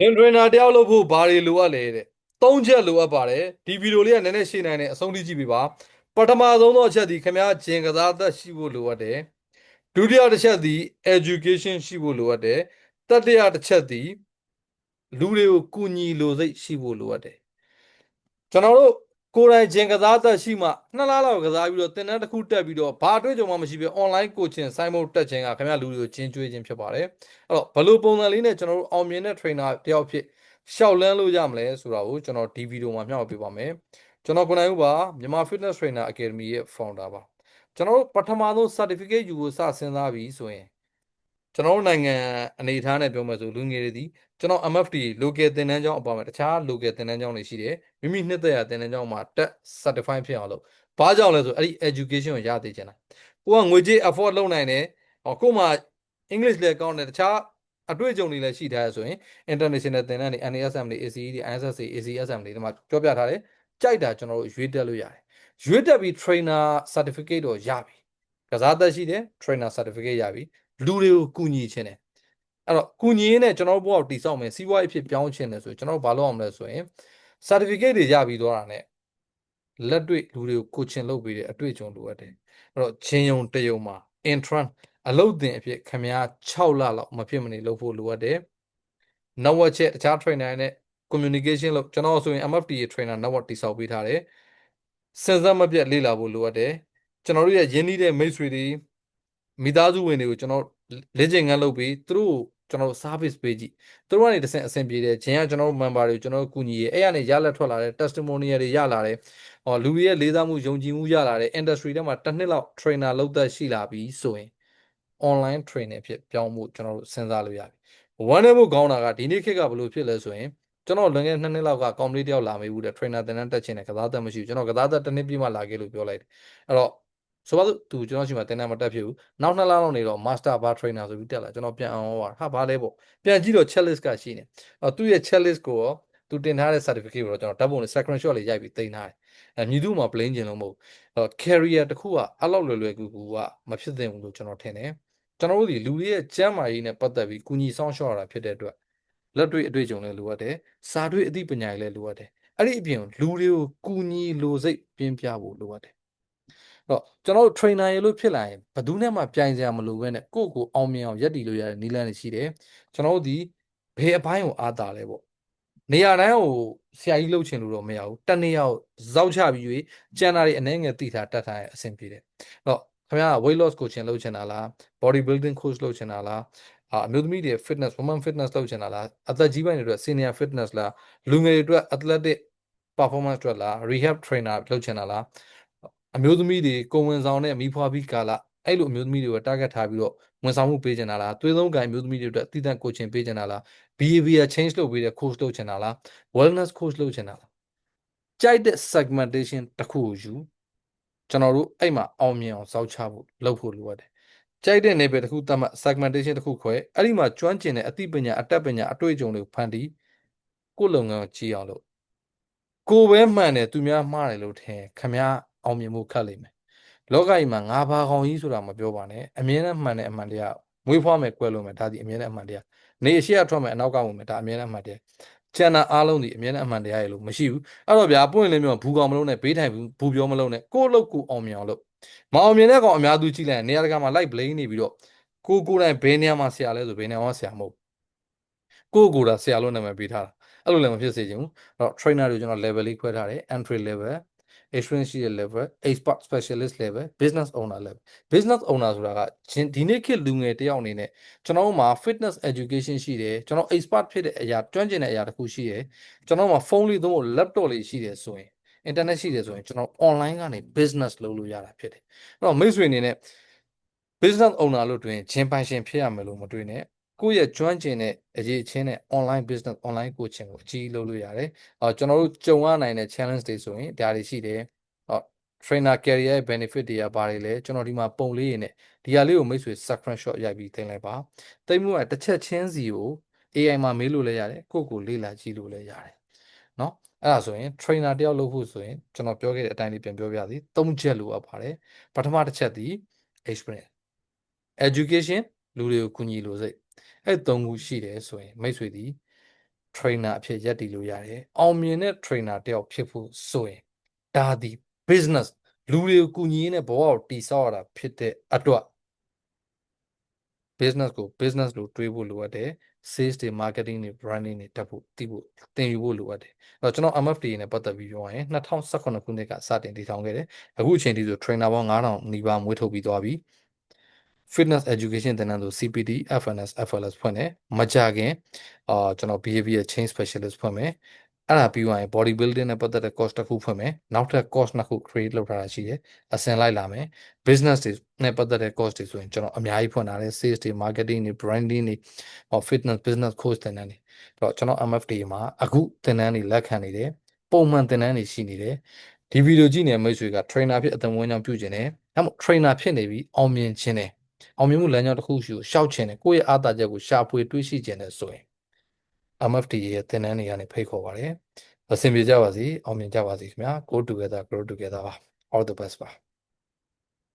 လင်ထရနာတယောက်လုပ်ဖို့ဘာတွေလိုအပ်လဲတဲ့သုံးချက်လိုအပ်ပါတယ်ဒီဗီဒီယိုလေးကနည်းနည်းရှင်းနိုင်တယ်အဆုံးထိကြည့်ပေးပါပထမဆုံးသောအချက်ဒီခင်ဗျားဂျင်ကစားသက်ရှိဖို့လိုအပ်တယ်ဒုတိယတစ်ချက်ဒီ education ရှိဖို့လိုအပ်တယ်တတိယတစ်ချက်ဒီလူတွေကိုကူညီလိုစိတ်ရှိဖို့လိုအပ်တယ်ကျွန်တော်တို့ ကိုယ်တိုင်ဂျင်ကစားသက်ရှိမှနှစ်လလောက်ကစားပြီးတော့သင်တန်းတစ်ခုတက်ပြီးတော့ဘာအတွေ့အကြုံမှမရှိဘဲ online coaching ဆိုင်မုတ်တက်ခြင်းကခင်ဗျားလူတွေကိုချင်းကျွေးခြင်းဖြစ်ပါတယ်အဲ့တော့ဘယ်လိုပုံစံလေးနဲ့ကျွန်တော်တို့အောင်မြင်တဲ့ trainer တယောက်ဖြစ်ရှောက်လန်းလို့ရမလဲဆိုတာကိုကျွန်တော်ဒီဗီဒီယိုမှာမျှဝေပေးပါမယ်ကျွန်တော်ကိုနိုင်ဦးပါမြန်မာ Fitness Trainer Academy ရဲ့ founder ပါကျွန်တော်တို့ပထမဆုံး certificate ယူဖို့စစဉ်းစားပြီဆိုရင် ကျွန်တော်တို့နိုင်ငံအနေအထားနဲ့ပြောမယ်ဆိုလူငယ်တွေဒီကျွန်တော် MFD local သင်တန်းကျောင်းအပါအဝင်တခြား local သင်တန်းကျောင်းတွေရှိတယ်မိမိနှစ်သက်ရသင်တန်းကျောင်းမှာတက် certify ဖြစ်အောင်လုပ်ဘာကြောင့်လဲဆိုအဲ့ဒီ education ကိုရသေးချင်တာကိုကငွေကြေး afford လုပ်နိုင်တယ်ဟောကို့မှာ English လည်းကောင်းတယ်တခြားအတွေ့အကြုံတွေလည်းရှိထားရဆိုရင် international သင်တန်းတွေ NASM တွေ ACE တွေ ISS တွေ ACSM တွေဒီမှာပြောပြထားတယ်ကြိုက်တာကျွန်တော်တို့ရွေးတက်လို့ရတယ်ရွေးတက်ပြီး trainer certificate တော့ရပြီကစားသက်ရှိတယ် trainer certificate ရပြီ လူတွေကိုကူညီခြင်းတယ်အဲ့တော့ကူညီရင်းနဲ့ကျွန်တော်တို့ဘဝကိုတည်ဆောက်မယ်စီးပွားရေးဖြစ်ပြောင်းခြင်းတယ်ဆိုရင်ကျွန်တော်တို့ဘာလုပ်အောင်လဲဆိုရင် certificate တွေရပြီးသွားတာ ਨੇ လက်တွေ့လူတွေကို coaching လုပ်ပေးတဲ့အတွေ့အကြုံလိုအပ်တယ်အဲ့တော့ချင်းယုံတယုံမှာ entrance အလုတ်တင်အဖြစ်ခမည်း6လလောက်မဖြစ်မနေလုပ်ဖို့လိုအပ်တယ်။ network ချက်တခြား trainer နဲ့ communication လုပ်ကျွန်တော်ဆိုရင် MFTA trainer network တိစောက်ပေးထားတယ်။စဉ်ဆက်မပြတ်လေ့လာဖို့လိုအပ်တယ်။ကျွန်တော်တို့ရဲ့ရင်းနှီးတဲ့မိတ်ဆွေတွေ မိသားစုဝင်တွေကိုကျွန်တော်လေ့ကျင့်ခန်းလုပ်ပြီးသူတို့ကျွန်တော် service ပေးကြည့်သူတို့ကနေတစ်ဆင့်အဆင်ပြေတယ်ဂျင်ကကျွန်တော်တို့ member တွေကျွန်တော်တို့ကူညီရအဲ့ကနေရလက်ထွက်လာတဲ့ testimonial တွေရလာတယ်ဟောလူတွေရဲ့လေးစားမှုယုံကြည်မှုရလာတယ် industry ထဲမှာတစ်နှစ်လောက် trainer လုပ်သက်ရှိလာပြီဆိုရင် online training ဖြစ်ပြောင်းဖို့ကျွန်တော်တို့စဉ်းစားလို့ရပြီ။ one day ဖို့ကောင်းတာကဒီနေ့ခေတ်ကဘယ်လိုဖြစ်လဲဆိုရင်ကျွန်တော်လွန်ခဲ့တဲ့နှစ်နှစ်လောက်က complete တယောက်လာမေးဘူးတဲ့ trainer သင်တန်းတက်ချင်တယ်ကစားသက်မရှိဘူးကျွန်တော်ကစားသက်တစ်နှစ်ပြည့်မှလာခဲ့လို့ပြောလိုက်တယ်။အဲ့တော့ ဆိုပါစို့သူကျွန်တော်ရှိမှသင်တန်းမတက်ဖြစ်ဘူး။နောက်နှစ်လလောက်နေတော့ master bar trainer ဆိုပြီးတက်လာကျွန်တော်ပြန်အောင်ဟောပါဟာဘာလဲပေါ့။ပြန်ကြည့်တော့ checklist ကရှိနေ။အဲ့သူ့ရဲ့ checklist ကိုရောသူတင်ထားတဲ့ certificate ကိုတော့ကျွန်တော်ဓာတ်ပုံနဲ့ screenshot လေးရိုက်ပြီးတင်ထားတယ်။အဲမြည်သူ့မှာ blame ကျင်လို့မဟုတ်ဘူး။အဲ့ career တစ်ခုကအဲ့လောက်လွယ်လွယ်ကူကူကမဖြစ်သင့်ဘူးလို့ကျွန်တော်ထင်တယ်။ကျွန်တော်တို့ဒီလူတွေရဲ့ကျန်းမာရေးနဲ့ပတ်သက်ပြီးကုညီဆောင်ရှောက်ရတာဖြစ်တဲ့အတွက်လက်တွေ့အတွေ့အကြုံလည်းလိုအပ်တယ်စာတွေ့အသိပညာလည်းလိုအပ်တယ်အဲ့ဒီအပြင်လူတွေကိုကုညီလိုစိတ်ပြင်းပြဖို့လိုအပ်တယ် တော့ကျွန်တော်တို့ trainer ရေလို့ဖြစ်လာရင်ဘယ်သူနဲ့မှပြိုင်စရာမလိုဘဲနဲ့ကိုယ့်ကိုအောင်မြင်အောင်ရည်တည်လို့ရတဲ့နည်းလမ်းတွေရှိတယ်ကျွန်တော်တို့ဒီဘယ်အပိုင်းကိုအားတာလဲပေါ့နေရာတိုင်းကိုဆရာကြီးလှုပ်ချင်လို့တော့မရဘူးတနေ့ရောက်ဇောက်ချပြီး၍ကျန်တာတွေအနှဲငယ်သိထားတတ်ထားရင်အဆင်ပြေတယ်တော့ခင်ဗျား weight loss coaching လုပ်ချင်တာလား body building coach လုပ်ချင်တာလားအာအမျိုးသမီးတွေ fitness woman fitness လုပ်ချင်တာလားအသက်ကြီးပိုင်းတွေအတွက် senior fitness လားလူငယ်တွေအတွက် athletic performance အတွက်လား rehab trainer လုပ်ချင်တာလား အမျိုးသမီးတွေကိုဝင်ဆောင်တဲ့မိဖွားပြီးကာလအဲ့လိုအမျိုးသမီးတွေကို target ထားပြီးတော့ဝန်ဆောင်မှုပေးချင်တာလားသွေးသုံးကန်အမျိုးသမီးတွေအတွက်တည်တံ့ coaching ပေးချင်တာလား behavior change လုပ်ပေးတဲ့ coach လုပ်ချင်တာလား wellness coach လုပ်ချင်တာလားကြိုက်တဲ့ segmentation တစ်ခုကိုယူကျွန်တော်တို့အဲ့မှာအောင်မြင်အောင်စောက်ချဖို့လုပ်ဖို့လိုအပ်တယ်ကြိုက်တဲ့ level တစ်ခုသတ်မှတ် segmentation တစ်ခုခွဲအဲ့ဒီမှာကျွမ်းကျင်တဲ့အသိပညာအတတ်ပညာအတွေ့အကြုံတွေကိုဖန်တီးကိုယ့်လုပ်ငန်းကိုကြည့်အောင်လို့ကိုယ်ပဲမှန်တယ်သူများမှားတယ်လို့ထင်ခမည်း အောင်မြင်မှုခက်လိမ့်မယ်လောကကြီးမှာငါဘာကောင်ကြီးဆိုတာမပြောပါနဲ့အမြဲတမ်းမှန်တဲ့အမှန်တရားမွေးဖွားမယ်ကွဲလို့မယ်ဒါဒီအမြဲတမ်းအမှန်တရားနေအရှိရထွက်မယ်အနောက်ကဝင်မယ်ဒါအမြဲတမ်းအမှန်တရားကျန်တာအားလုံးဒီအမြဲတမ်းအမှန်တရားရေလို့မရှိဘူးအဲ့တော့ဗျာပွင့်လင်းပြောဘူးကောင်မလုံးနဲ့ဘေးထိုင်ဘူးဘူးပြောမလုံးနဲ့ကိုယ့်လုပ်ကိုအောင်မြင်အောင်လုပ်မအောင်မြင်တဲ့ကောင်အများသူကြည့်လိုက်ရင်နေရာတကာမှာ light blame နေပြီးတော့ကိုကိုယ်တိုင်ဘယ်နေရာမှာဆရာလဲဆိုဘယ်နေရာမှာဆရာမဟုတ်ကိုကိုယ်တာဆရာလို့နာမည်ပေးထားတာအဲ့လိုလည်းမဖြစ်စေချင်ဘူးအဲ့တော့ trainer တွေကျွန်တော် level လေးခွဲထားတယ် entry level experience ရှိတဲ့ level expert specialist level business owner level business owner ဆိုတာကဒီနေ့ခေတ်လူငယ်တယောက်အနေနဲ့ကျွန်တော်တို့မှာ fitness education ရှိတယ်ကျွန်တော် expert ဖြစ်တဲ့အရာကျွမ်းကျင်တဲ့အရာတစ်ခုရှိတယ်ကျွန်တော်တို့မှာဖုန်းလေးသုံးဖို့ laptop လေးရှိတယ်ဆိုရင် internet ရှိတယ်ဆိုရင်ကျွန်တော် online ကနေ business လုပ်လို့ရတာဖြစ်တယ်အဲ့တော့မိတ်ဆွေအနေနဲ့ business owner လို့တွင်ချင်းပိုင်ရှင်ဖြစ်ရမယ်လို့မတွေးနဲ့ ကိုယ့်ရဲ့ကျွမ်းကျင်တဲ့အရေးချင်းနဲ့ online business online coaching ကိုအကြီးလုပ်လို့ရတယ်။အော်ကျွန်တော်တို့ကြုံရနိုင်တဲ့ challenge တွေဆိုရင်ဒါတွေရှိတယ်။အော် trainer career ရဲ့ benefit တွေကဘာတွေလဲကျွန်တော်ဒီမှာပုံလေးရင်းနဲ့ဒီဟာလေးကိုမိတ်ဆွေ screenshot ရိုက်ပြီးတင်လိုက်ပါ။တိတ်မှုကတစ်ချက်ချင်းစီကို AI မှာမေးလို့လည်းရတယ်ကိုယ့်ကိုလေ့လာကြည့်လို့လည်းရတယ်။နော်အဲ့ဒါဆိုရင် trainer တယောက်လုပ်ဖို့ဆိုရင်ကျွန်တော်ပြောခဲ့တဲ့အတိုင်းလေးပြန်ပြောပြသည်၃ချက်လိုအပ်ပါတယ်။ပထမတစ်ချက်သည် experience education လူတွေကိုကူညီလို့စိတ် အဲ့သုံးခုရှိတယ်ဆိုရင်မိတ်ဆွေဒီ trainer အဖြစ်ရပ်တည်လို့ရတယ်အောင်မြင်တဲ့ trainer တယောက်ဖြစ်ဖို့ဆိုရင်ဒါဒီ business လူတွေကိုကူညီရင်းနဲ့ဘဝကိုတည်ဆောက်ရတာဖြစ်တဲ့အတွက် business ကို business လို့တွေးဖို့လိုအပ်တယ် sales တွေ marketing တွေ branding တွေတက်ဖို့တည်ဖို့သင်ယူဖို့လိုအပ်တယ်အဲ့တော့ကျွန်တော် MFD နဲ့ပတ်သက်ပြီးပြောရင်2018ခုနှစ်ကစတင်တည်ထောင်ခဲ့တယ်အခုအချိန်ထိဆို trainer ပေါင်း9000နီးပါးမွေးထုတ်ပြီးသွားပြီ fitness education သင်တန်းဆို CPT FNS FLS ဖွင့်တယ်မကြခင်အာကျွန်တော် behavior change specialist ဖွင့်မယ်အဲ့ဒါပြီးသွားရင် body building နဲ့ပတ်သက်တဲ့ course တစ်ခုဖွင့်မယ်နောက်ထပ် course နှစ်ခု create လုပ်ထားတာရှိတယ်အဆင်လိုက်လာမယ် business တွေနဲ့ပတ်သက်တဲ့ course တွေဆိုရင်ကျွန်တော်အများကြီးဖွင့်ထားတယ် sales တွေ marketing တွေ branding တွေဟော fitness business course သင်တန်းတွေအဲ့တော့ကျွန်တော် MFD မှာအခုသင်တန်းတွေလက်ခံနေတယ်ပုံမှန်သင်တန်းတွေရှိနေတယ်ဒီဗီဒီယိုကြည့်နေတဲ့မိတ်ဆွေက trainer ဖြစ်အသက်မွေးကြောင်ပြုကျင်တယ်ဒါမှမဟုတ် trainer ဖြစ်နေပြီးအောင်မြင်ခြင်းတယ် အောင်မြင်မှုလမ်းကြောင်းတစ်ခုရှိကိုရှောက်ခြင်းတယ်ကိုယ့်ရဲ့အားသာချက်ကိုရှာဖွေတွေးရှိခြင်းတယ်ဆိုရင် MFD ရဲ့သင်တန်းတွေကနေဖိတ်ခေါ်ပါတယ်အဆင်ပြေကြပါစေအောင်မြင်ကြပါစေခင်ဗျာ go together grow together ပါ all the best ပါ